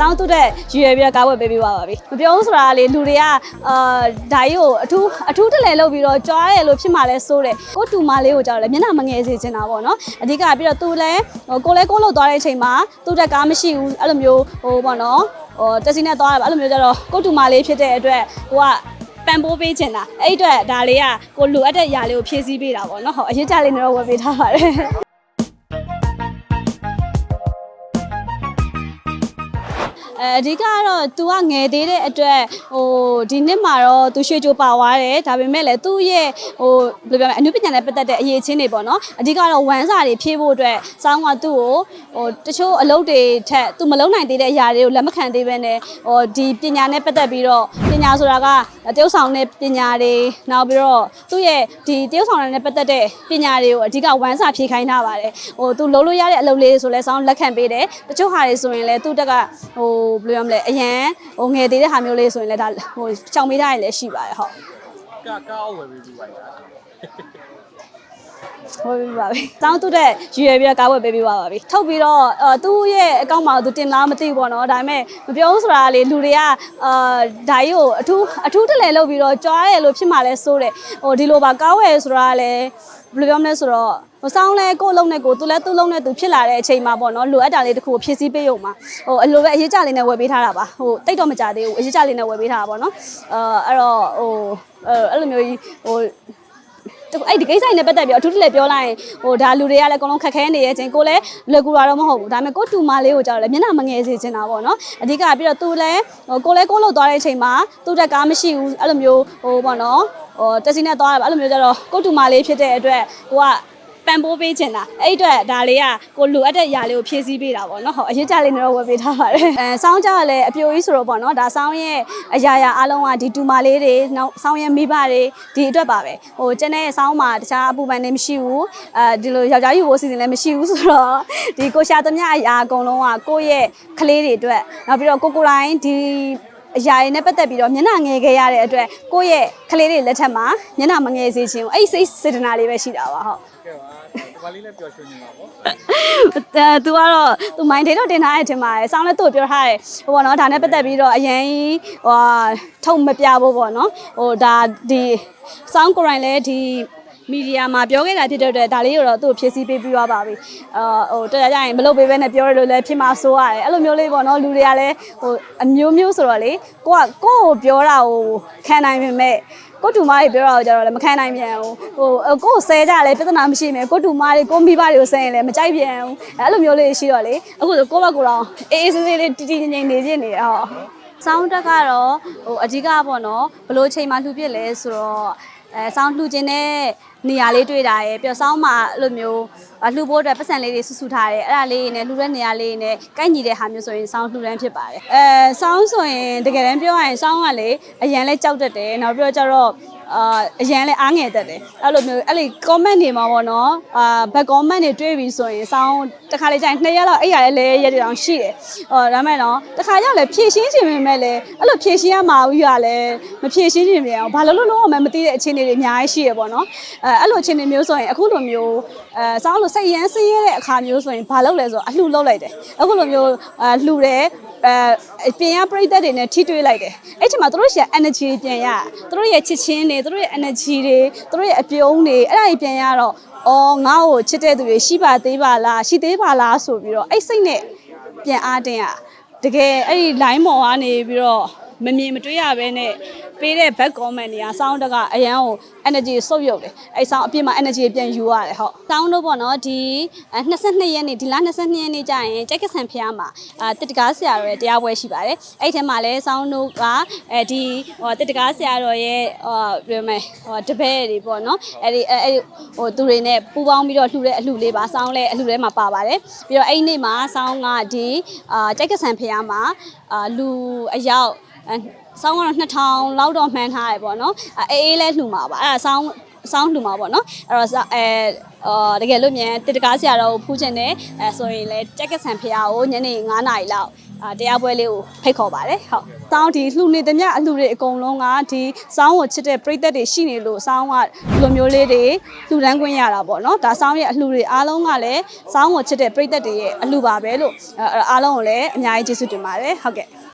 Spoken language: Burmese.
တောင်းတူတဲ့ရွယ်ပြီးတော့ကားဝယ်ပေးပြီးပါပါပြီမပြောဘူးဆိုတာကလေလူတွေကအာဓာကြီးကိုအထူးအထူးတလဲလုပ်ပြီးတော့ကြွားရလို့ဖြစ်မှလဲစိုးတယ်ကိုတူမလေးကိုကြောက်တယ်မျက်နှာမငယ်စေချင်တာပေါ့နော်အဓိကပြီးတော့သူလဲဟိုကိုလဲကိုလို့သွားတဲ့အချိန်မှာသူ့တက်ကားမရှိဘူးအဲ့လိုမျိုးဟိုပေါ့နော်ဟိုတက်စီနဲ့သွားတယ်အဲ့လိုမျိုးကြတော့ကိုတူမလေးဖြစ်တဲ့အတွက်ကိုကပန်ပိုးပေးချင်တာအဲ့အတွက်ဒါလေးကကိုလိုအပ်တဲ့ຢာလေးကိုဖြည့်ဆည်းပေးတာပေါ့နော်ဟောအရေးကြလေးနဲ့တော့ဝယ်ပေးထားပါတယ် အဲအဓိကကတော့ तू ကငယ်သေးတဲ့အတွက်ဟိုဒီနှစ်မှာတော့ तू ရွှေကြိုပါသွားတယ်ဒါပေမဲ့လည်းသူ့ရဲ့ဟိုဘယ်လိုပြောမလဲအနုပညာနဲ့ပတ်သက်တဲ့အရေးချင်းတွေပေါ့နော်အဓိကတော့ဝမ်းစာတွေဖြည့်ဖို့အတွက်စောင်းကသူ့ကိုဟိုတချို့အလုပ်တွေထက် तू မလုံနိုင်သေးတဲ့အရာတွေကိုလက်မခံသေးဘဲနဲ့ဟိုဒီပညာနဲ့ပတ်သက်ပြီးတော့ပညာဆိုတာကတရုပ်ဆောင်တဲ့ပညာတွေနောက်ပြီးတော့သူ့ရဲ့ဒီတရုပ်ဆောင်တဲ့ပတ်သက်တဲ့ပညာတွေကိုအဓိကဝမ်းစာဖြည့်ခိုင်းထားပါတယ်ဟို तू လုံးလို့ရတဲ့အလုပ်လေးဆိုလဲစောင်းလက်ခံပေးတယ်တချို့ဟာတွေဆိုရင်လည်းသူ့တက်ကဟို ဘယ်လိုရမလဲအရန်ဟိုငယ်သေးတဲ့ဟာမျိုးလေးဆိုရင်လည်းဒါဟိုချောင်ပေးထားရင်လည်းရှိပါတယ်ဟုတ်ကကားဝယ်ပြီးပြီးပါလား ဟုတ်ပြီပါပြီ။တောင်းတူတဲ့ရွယ်ပြီးတော့ကားဝယ်ပေးပြီးပါပါပြီ။ထုတ်ပြီးတော့အဲသူ့ရဲ့အကောင့်မှာသူတင်လားမသိဘူးပေါ့နော်။ဒါပေမဲ့မပြောဘူးဆိုတာကလေလူတွေကအာဓာကြီးကိုအထူးအထူးတလဲလုပ်ပြီးတော့ကြွားရလို့ဖြစ်မှလဲစိုးတယ်။ဟိုဒီလိုပါကားဝယ်ဆိုတာကလည်းဘယ်လိုပြောမလဲဆိုတော့ဟိုစောင်းလဲကိုယ့်လုံးနဲ့ကိုယ်သူလဲသူ့လုံးနဲ့သူဖြစ်လာတဲ့အချိန်မှာပေါ့နော်လိုအပ်တာလေးတစ်ခုကိုဖြည့်ဆည်းပေးရုံမှာဟိုအလိုပဲအရေးကြလေးနဲ့ဝယ်ပေးထားတာပါဟိုတိတ်တော့မကြသေးဘူးအရေးကြလေးနဲ့ဝယ်ပေးထားတာပေါ့နော်အာအဲ့တော့ဟိုအဲ့လိုမျိုးကြီးဟို အဲ့ဒီကိစ္စနဲ့ပတ်သက်ပြီးအထူးတလဲပြောလိုက်ရင်ဟိုဒါလူတွေကလည်းအကုန်လုံးခက်ခဲနေရဲ့ချင်းကိုလည်းလွယ်ကူတာတော့မဟုတ်ဘူးဒါပေမဲ့ကိုတူမလေးကိုကြောက်တယ်မျက်နှာမငယ်စေချင်တာပေါ့နော်အဓိကပြီးတော့သူလည်းဟိုကိုလည်းကိုလို့သွားတဲ့အချိန်မှာသူ့တက်ကားမရှိဘူးအဲ့လိုမျိုးဟိုပေါ့နော်ဟိုတက်စီနဲ့သွားတယ်အဲ့လိုမျိုးကြတော့ကိုတူမလေးဖြစ်တဲ့အတွက်ကိုက ပန်ပိုးပေးချင်တာအဲ့အတွက်ဒါလေးကကိုလိုအပ်တဲ့ຢာလေးကိုဖြည့်ဆည်းပေးတာပေါ့နော်ဟောအရေးကြလေးနဲ့တော့ဝယ်ပေးထားပါတယ်အဲစောင်းကြကလည်းအပြိုကြီးဆိုတော့ပေါ့နော်ဒါစောင်းရဲ့အရာရာအားလုံးကဒီတူမလေးတွေနောက်စောင်းရဲ့မိဘတွေဒီအတွက်ပါပဲဟိုကျန်တဲ့စောင်းမှာတခြားအပူပန်တွေမရှိဘူးအဲဒီလိုယောက်ျားယူဖို့စီစဉ်လည်းမရှိဘူးဆိုတော့ဒီကိုရှာသမျှအရာအကုန်လုံးကကိုယ့်ရဲ့ကလေးတွေအတွက်နောက်ပြီးတော့ကိုကိုတိုင်းဒီ အရာတွေနဲ့ပတ်သက်ပြီးတော့မျက်နှာငယ်ခဲ့ရတဲ့အတွက်ကိုယ့်ရဲ့ကလေးတွေလက်ထက်မှာမျက်နှာမငယ်စေချင်ဘူးအဲ့ဒီစိတ်စေတနာလေးပဲရှိတာပါဟုတ်ကဲပါဒီပါလေးလည်းပျော်ရွှင်နေမှာပေါ့အဲ तू ကတော့ तू mind တွေတော့တင်ထားရထင်ပါတယ်။စောင်းလည်းသူ့ကိုပြောထားတယ်။ဟိုပေါ့နော်ဒါနဲ့ပတ်သက်ပြီးတော့အရင်ဟိုဟာထုတ်မပြဖို့ပေါ့နော်။ဟိုဒါဒီစောင်းကိုရိုင်းလည်းဒီ မီဒီယာမှာပြောခဲ့တာဖြစ်တဲ့အတွက်ဒါလေးကိုတော့သူ့ကိုဖြည့်ဆည်းပေးပြီးသွားပါပြီ။အာဟိုတော်ကြရင်မလုပ်ပေးဘဲနဲ့ပြောရလို့လည်းဖြစ်မှာစိုးရတယ်။အဲ့လိုမျိုးလေးပေါ့နော်လူတွေကလည်းဟိုအမျိုးမျိုးဆိုတော့လေကိုကကိုယ့်ကိုပြောတာကိုခံနိုင်ပေမဲ့ကိုတူမတွေပြောတာကိုကြတော့လည်းမခံနိုင်ပြန်ဘူးဟိုအကိုယ်ဆဲကြလည်းပြဿနာမရှိမယ်ကိုတူမတွေကိုမိဘတွေကိုဆဲရင်လည်းမကြိုက်ပြန်ဘူးအဲ့လိုမျိုးလေးရှိတော့လေအခုဆိုကိုယ့်ဘက်ကိုယ်တော့အေးအေးဆေးဆေးလေးတည်တည်ငြိမ်ငြိမ်နေခြင်းနေရဟောဆောင်းတက်ကတော့ဟိုအဓိကပေါ့နော်ဘလို့ချိန်မှလှူပြစ်လဲဆိုတော့ အဲဆောင်းလှူခြင်းတဲ့နေရာလေးတွေ့တာရယ်ပြီးတော့ဆောင်းမှာအဲ့လိုမျိုးလှူဖို့အတွက်ပတ်စံလေးတွေဆူဆူထားတယ်အဲ့ဒါလေးနဲ့လှူတဲ့နေရာလေးနဲ့ကိုက်ညီတဲ့ဟာမျိုးဆိုရင်ဆောင်းလှူတန်းဖြစ်ပါတယ်အဲဆောင်းဆိုရင်တကယ်တမ်းပြောရရင်ဆောင်းကလေအရန်လဲကြောက်တတ်တယ်နောက်ပြီးတော့ကျတော့ အာအရန်လဲအားငယ်တတ်တယ်အဲ့လိုမျိုးအဲ့လေ comment တွေမှာပေါ့နော်အာဘက် comment တွေတွေ့ပြီဆိုရင်ဆောင်းတစ်ခါလေကျရင်နှစ်ရက်လောက်အဲ့ရလဲလဲရက်တွေတောင်ရှိတယ်ဟောဒါမဲ့နော်တစ်ခါရောက်လဲဖြည့်ရှင်းချင်ပေမဲ့လဲအဲ့လိုဖြည့်ရှင်းရမှာဦးရလဲမဖြည့်ရှင်းချင်ပြန်အောင်ဘာလို့လို့လုံးဝမသိတဲ့အခြေအနေတွေအများကြီးရှိရပေါ့နော်အဲအဲ့လိုအခြေအနေမျိုးဆိုရင်အခုလိုမျိုးအဲဆောင်းလို့စိတ်ရမ်းစင်းရတဲ့အခါမျိုးဆိုရင်ဘာလုပ်လဲဆိုတော့အလှလုပ်လိုက်တယ်အခုလိုမျိုးအဲလှူတယ်အဲပြင်ရပြိသက်တွေနဲ့ထိတွေ့လိုက်တယ်အဲ့ချိန်မှာသူတို့ရှာ energy တွေပြန်ရသူတို့ရဲ့ချစ်ချင်းတွေသူတို့ရဲ့ energy တွေသူတို့ရဲ့အပြုံးတွေအဲ့ဒါကြီးပြန်ရတော့အော်ငါ့ကိုချစ်တဲ့သူတွေရှိပါသေးပါလားရှိသေးပါလားဆိုပြီးတော့အဲ့စိတ်နဲ့ပြန်အားတင်ရတကယ်အဲ့ဒီ line ပေါ်ကနေပြီးတော့ မမြင်မတွေ့ရဘဲနဲ့ပေးတဲ့ back comment တွေက sound တကအရန်ကို energy စုပ်ယုတ်တယ်အဲ့ sound အပြင်မှာ energy ပြန်ယူရတယ်ဟုတ် sound တို့ပေါ့နော်ဒီ22ရက်နေ့ဒီလ22ရက်နေ့ကျရင်ကြက်ကဆန်ဖျားမှာအာတစ်တကားဆရာတော်ရဲ့တရားပွဲရှိပါတယ်အဲ့ထဲမှာလဲ sound တို့ကအဲဒီဟိုတစ်တကားဆရာတော်ရဲ့ဟိုပြောမယ်ဟိုတပည့်တွေပေါ့နော်အဲ့ဒီအဲ့ဟိုသူတွေနဲ့ပူးပေါင်းပြီးတော့လှူတဲ့အလှူလေးပါ sound လဲအလှူထဲမှာပါပါတယ်ပြီးတော့အဲ့နေ့မှာ sound ကဒီအာကြက်ကဆန်ဖျားမှာအာလူအယောက်အဲ ဆောင်းကတော့2000လောက်တော့မှန်းထားရပေါ့နော်အဲအေးအေးလဲလှူမှာပါအဲ့ဒါဆောင်းစောင်းလှူမှာပေါ့နော်အဲ့တော့စာအဲအော်တကယ်လို့မြန်တစ်တကားဆရာတော်ကိုဖူးချင်တယ်အဲဆိုရင်လည်းတက်ကဆန်ဖရာကိုညနေ9နာရီလောက်အာတရားပွဲလေးကိုဖိတ်ခေါ်ပါတယ်ဟုတ်။စောင်းဒီလှူနေသမျှအလှူတွေအကုန်လုံးကဒီစောင်းကိုချစ်တဲ့ပြိသက်တွေရှိနေလို့စောင်းကဒီလိုမျိုးလေးတွေလှူဒန်းခွင့်ရတာပေါ့နော်။ဒါစောင်းရဲ့အလှူတွေအားလုံးကလည်းစောင်းကိုချစ်တဲ့ပြိသက်တွေရဲ့အလှူပါပဲလို့အဲအားလုံးကိုလည်းအများကြီးကျေးဇူးတင်ပါတယ်ဟုတ်ကဲ့။